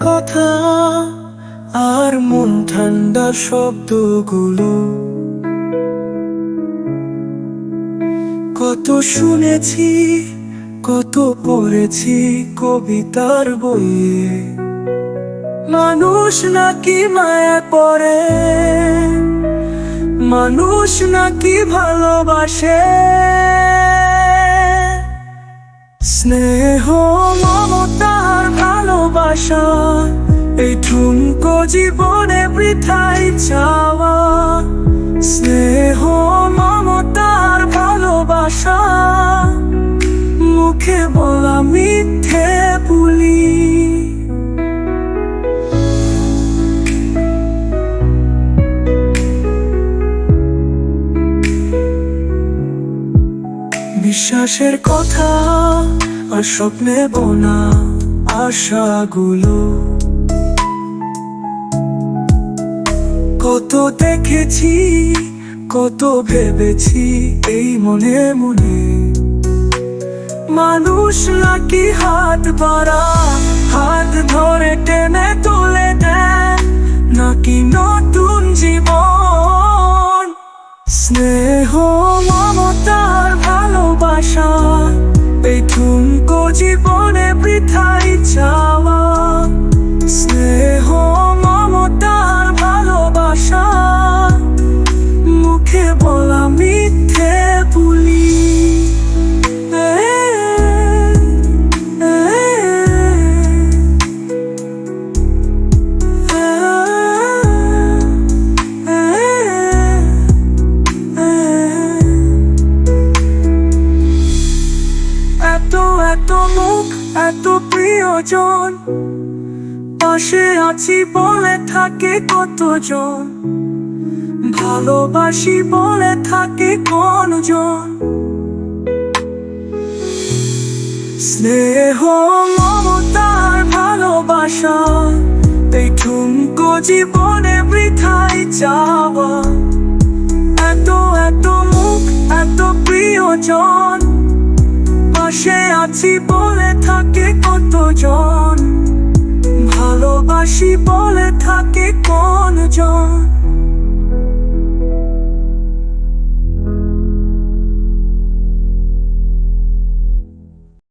কথা আর মন ঠান্ডার শব্দগুলো। কত শুনেছি, কত পড়েছি কবিতার বইয়ে। মানুষ নাকি মায়া পড়ে মানুষ নাকি ভালোবাসে। স্নেহ, মমতার ভালোবাসা, এই ঠুনকো জীবনে বৃথাই চাওয়া। স্নেহ, মমতার ভালোবাসা, মুখে বলা মিথ্যে পুলি বিশ্বাসের কথা আর স্বপ্নে বোনা আশাগুলো। কত দেখেছি, কত ভেবেছি, এই মনে মনে। মানুষ নাকি হাত বাড়া, হাত ধরে টেনে তুলে দেয়, নাকি নতুন জীবন? স্নেহ, মমতার ভালোবাসা। চাওয়া স্নেহ মমতার ভালোবাসা মুখে বলা মিথ্যে পুলি এত এত মুখ এত প্রিয়জন। পাশে আছি বলে থাকে কতজন। ভালোবাসি বলে থাকে কোনজন। স্নেহ মমতার ভালোবাসা, এই ঠুমকো জীবনে বৃথাই যাওয়া এত এত মুখ, এত প্রিয়জন। আছি বলে থাকে কতজন? ভালোবাসি বলে থাকে কোনজন?